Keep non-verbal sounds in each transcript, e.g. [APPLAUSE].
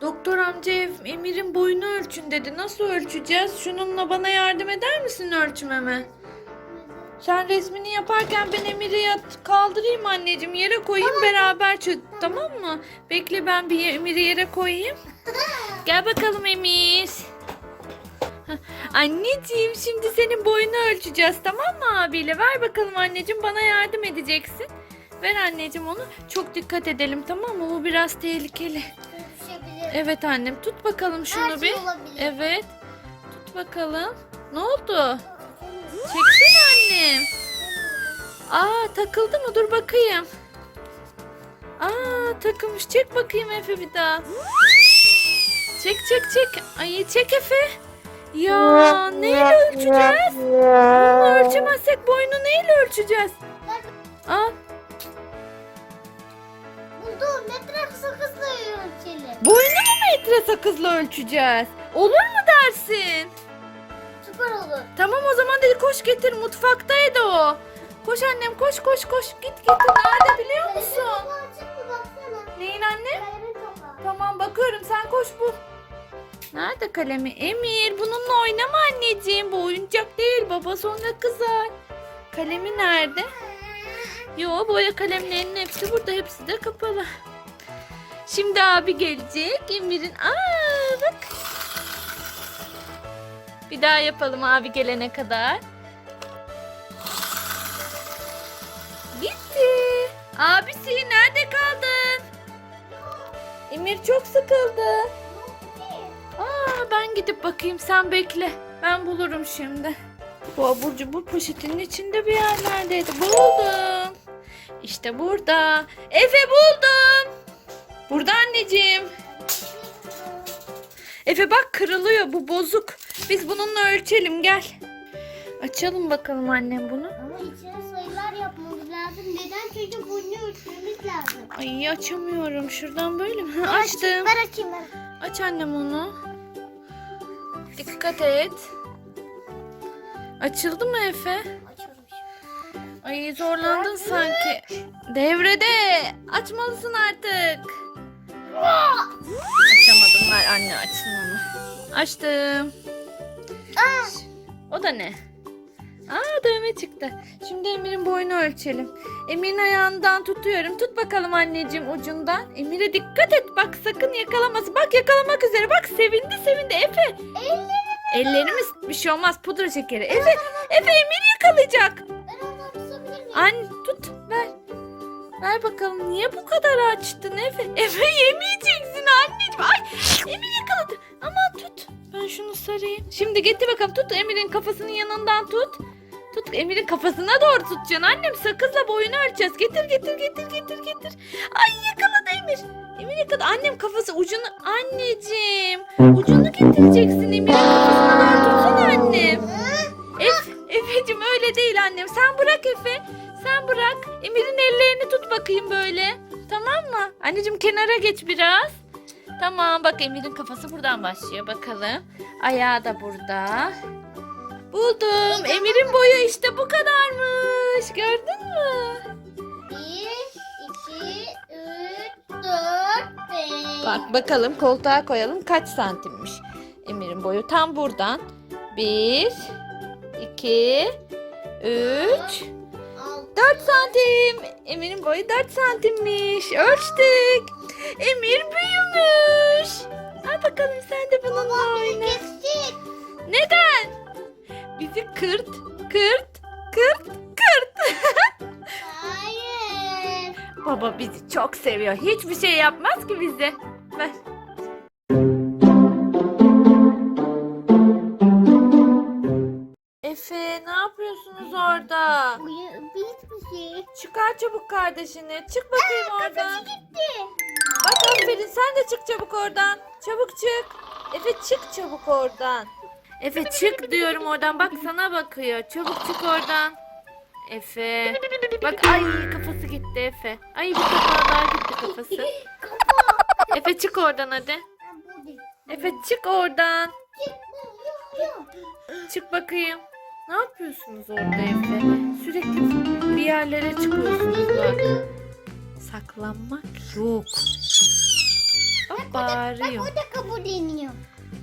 Doktor amca Emir'in boyunu ölçün dedi. Nasıl ölçeceğiz? Şununla bana yardım eder misin ölçmeme? Sen resmini yaparken ben Emir'i yat kaldırayım anneciğim. Yere koyayım beraber çöz. Tamam mı? Bekle ben bir Emir'i yere koyayım. Gel bakalım Emir. Anneciğim şimdi senin boyunu ölçeceğiz tamam mı abiyle? Ver bakalım anneciğim bana yardım edeceksin. Ver anneciğim onu. Çok dikkat edelim tamam mı? Bu biraz tehlikeli. Evet annem tut bakalım şunu Her şey bir. olabilir. Evet. Tut bakalım. Ne oldu? Çeksene annem. Aa takıldı mı? Dur bakayım. Aa takılmış. Çek bakayım Efe bir daha. Çek çek çek. Ay çek Efe. Ya neyle ölçeceğiz? Bununla ölçemezsek boyunu neyle ölçeceğiz? Aa Buldum. Metre sakızla ölçelim. boyunu mu metre sakızla ölçeceğiz? Olur mu dersin? Süper olur. Tamam o zaman dedi koş getir mutfaktaydı o. Koş annem koş koş koş git getir nerede biliyor musun? kapağı açık mı baksana. Neyin anne? Kalemin kapağı. Tamam bakıyorum sen koş bul. Nerede kalemi? Emir bununla oynama anneciğim bu oyuncak değil baba sonra kızar. Kalemi nerede? [LAUGHS] Yo boya kalemlerinin hepsi burada hepsi de kapalı. Şimdi abi gelecek Emir'in. Aa bak. Bir daha yapalım abi gelene kadar. Gitti. Abisi nerede kaldın? Emir çok sıkıldı. Aa ben gidip bakayım sen bekle. Ben bulurum şimdi. Bu abur cubur poşetinin içinde bir yerlerdeydi. Buldum. İşte burada. Efe buldum. Anneciğim. Efe bak kırılıyor bu bozuk. Biz bununla ölçelim gel. Açalım bakalım annem bunu. Ama içine sayılar yapmamız lazım. Neden? Çünkü bunu ölçmemiz lazım. Ay açamıyorum. Şuradan böyle mi? Açtım. Ver açayım ben. Aç annem onu. Dikkat et. Açıldı mı Efe? Şimdi. Ay zorlandın sanki. Devrede. Açmalısın artık. Açamadım ver anne açsın onu. Açtım. O da ne? Aa dövme çıktı. Şimdi Emir'in boyunu ölçelim. Emir'in ayağından tutuyorum. Tut bakalım anneciğim ucundan. Emir'e dikkat et. Bak sakın yakalamasın. Bak yakalamak üzere. Bak sevindi sevindi. Efe. Ellerimiz bir şey olmaz. Pudra şekeri. Efe, Efe Emir yakalayacak. Anne tut ver. Ver bakalım niye bu kadar açtın Efe? [LAUGHS] Efe yemeyeceksin anneciğim. Ay Emir yakaladı. Aman tut. Ben şunu sarayım. Şimdi getir bakalım tut Emir'in kafasının yanından tut. Tut Emir'in kafasına doğru tutacaksın annem. Sakızla boyunu ölçeceğiz. Getir getir getir getir getir. Ay yakaladı Emir. Emir yakaladı. Annem kafası ucunu. Anneciğim. Ucunu getireceksin Emir'in kafasına öyle değil annem. Sen bırak Efe. Sen bırak. Emir'in ellerini tut bakayım böyle. Tamam mı? Anneciğim kenara geç biraz. Tamam bak Emir'in kafası buradan başlıyor bakalım. Ayağı da burada. Buldum. Emir'in boyu işte bu kadarmış. Gördün mü? Bir, iki, üç, dört, beş. Bak bakalım koltuğa koyalım kaç santimmiş. Emir'in boyu tam buradan. Bir, iki, üç, Altı. 4 santim. Emir'in boyu 4 santimmiş. Ölçtük. Emir büyümüş. Al bakalım sen de bununla oyna. Neden? Bizi kırt, kırt, kırt, kırt. Hayır. Baba bizi çok seviyor. Hiçbir şey yapmaz ki bize. Ver. Çabuk kardeşini. Çık bakayım oradan. Gitti. Bak aferin sen de çık çabuk oradan. Çabuk çık. Efe çık çabuk oradan. Efe çık diyorum oradan. Bak sana bakıyor. Çabuk çık oradan. Efe. Bak ay kafası gitti Efe. Ay bir defa daha gitti kafası. [LAUGHS] Efe çık oradan hadi. Efe çık oradan. Çık bakayım. Ne yapıyorsunuz orada Efe? Sürekli bir yerlere çıkıyorsunuz bak. Saklanmak yok. Bak Bak bağırıyor. o da kabulleniyor.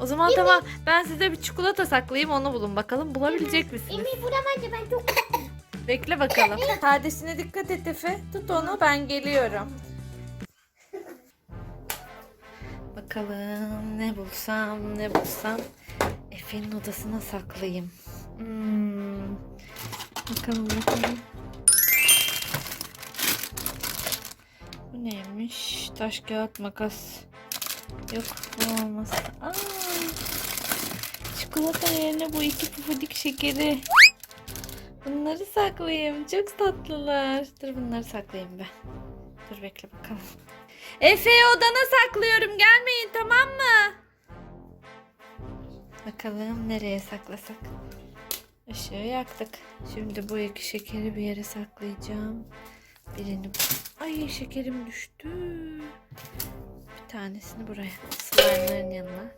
O zaman tamam ben size bir çikolata saklayayım onu bulun bakalım bulabilecek misiniz? Emir bulamazsa ben çok Bekle bakalım. [LAUGHS] Kardeşine dikkat et Efe. Tut onu ben geliyorum. Bakalım ne bulsam ne bulsam Efe'nin odasına saklayayım. Hmm. Bakalım bakalım. Bu neymiş? Taş kağıt makas. Yok bu olmaz. Çikolata yerine bu iki pufudik şekeri. Bunları saklayayım. Çok tatlılar. Dur bunları saklayayım ben. Dur bekle bakalım. Efe'yi odana saklıyorum. Gelmeyin tamam mı? Bakalım nereye saklasak. Işığı yaktık. Şimdi bu iki şekeri bir yere saklayacağım. Birini... Ay şekerim düştü. Bir tanesini buraya. Slime'ların yanına.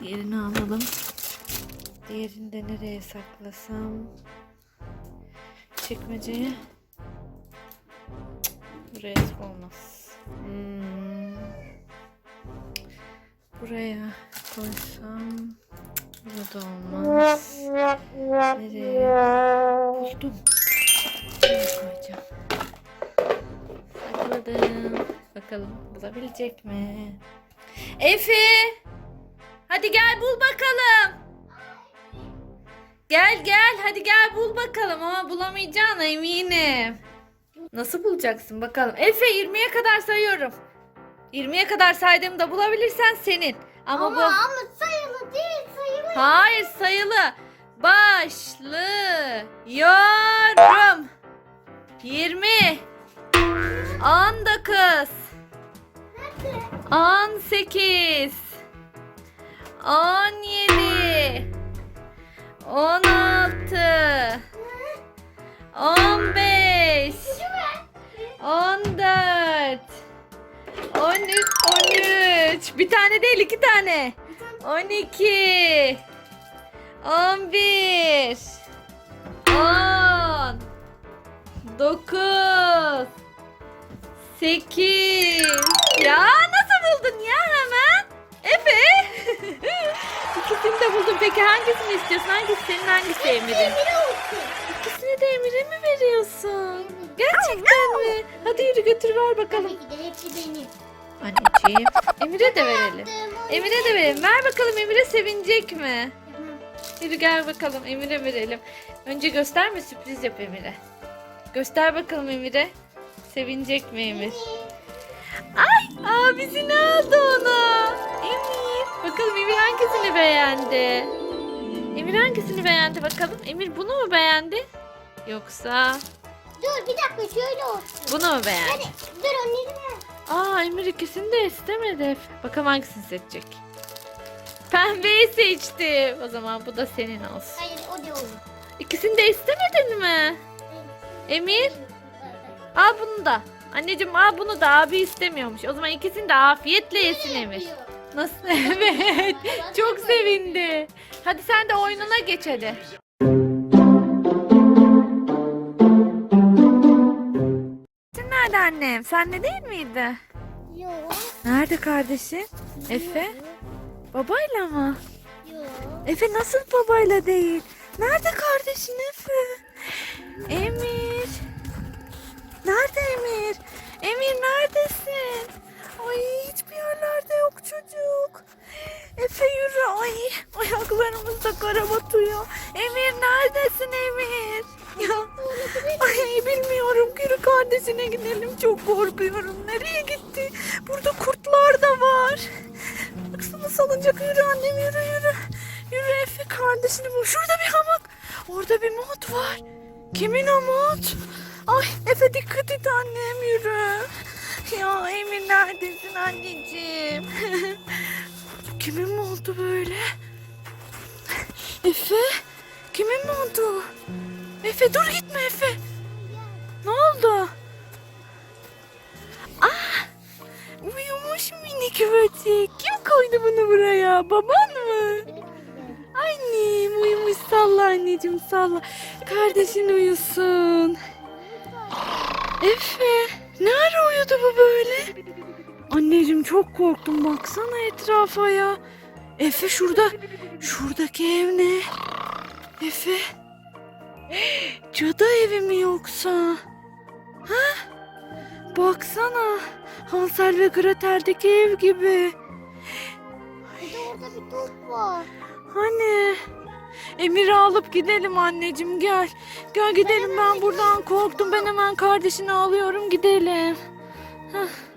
Diğerini alalım. Diğerini de nereye saklasam? Çekmeceye. Buraya olmaz. Hmm. Buraya koysam burada olmaz. Nereye? Buldum. Koyacağım. Sakladım. Bakalım bulabilecek mi? Efe! Hadi gel bul bakalım. Gel gel hadi gel bul bakalım ama bulamayacağına eminim. Nasıl bulacaksın bakalım. Efe 20'ye kadar sayıyorum. 20'ye kadar saydığımda bulabilirsen senin. Ama, Ama, bu ama sayılı değil sayılı. hayır sayılı. Başlıyorum. 20 19 18 17 16 15 14 13 13 Bir tane değil iki tane. 12 11 10 9 8 Ya nasıl buldun ya hemen? Efe [LAUGHS] İkisini de buldum. Peki hangisini istiyorsun? Hangisi senin hangisi Emir'in? İkisini de Emir'e mi veriyorsun? Gerçekten mi? Hadi yürü götür ver bakalım. Tabii ki de hepsi benim. Anneciğim. Emir'e de verelim. Emir'e de verelim. Ver bakalım Emir'e sevinecek mi? Yürü gel bakalım Emir'e verelim. Önce gösterme sürpriz yap Emir'e. Göster bakalım Emir'e. Sevinecek mi Emir? Ay abisi ne aldı ona? Emir. Bakalım Emir hangisini beğendi? Emir hangisini beğendi bakalım? Emir bunu mu beğendi? Yoksa Dur bir dakika şöyle olsun. bunu mu beğendi? Hadi dur ver. Aa Emir ikisini de istemedi. Bakalım hangisini seçecek. Pembeyi seçti. O zaman bu da senin olsun. Hayır o da olur. İkisini de istemedin mi? Emir al bunu da. Anneciğim al bunu da abi istemiyormuş. O zaman ikisini de afiyetle yesin Emir. Nasıl? [LAUGHS] Evet. Çok sevindi. Hadi sen de oyununa geç hadi. Sen nerede annem? Sen de değil miydi? Yok. Nerede kardeşin? Efe? Babayla mı? Yok. Efe nasıl babayla değil? Nerede kardeşin Efe? Emir. Nerede Emir? Emir neredesin? Ay hiçbir yerlerde yok çocuk. Efe yürü. Ay ayaklarımızda kara batıyor. Emir neredesin Emir? Ya, ay bilmiyorum. Yürü kardeşine gidelim. Çok korkuyorum. Nereye gitti? Burada kurtlar da var. Baksana salıncak yürü annem yürü yürü. Yürü Efe kardeşini bul. Şurada bir hamak. Orada bir mod var. Kimin o mod? Ay Efe dikkat et annem yürü. Ya Emir neredesin anneciğim? [LAUGHS] Kimin montu böyle? Efe? Kimin montu? Efe dur gitme Efe. Ne oldu? Ah! Uyumuş minik böcek. Kim koydu bunu buraya? Baban mı? Annem uyumuş salla anneciğim salla. Kardeşin uyusun. Efe ne ara uyudu bu böyle? Anneciğim çok korktum baksana etrafa ya. Efe şurada. Şuradaki ev ne? Efe. Cadı evi mi yoksa? Ha? Baksana. Hansel ve Gretel'deki ev gibi. Bir de orada bir top var. Hani? Emir'i alıp gidelim anneciğim gel. Gel gidelim ben buradan korktum. Ben hemen kardeşini alıyorum gidelim. Hah.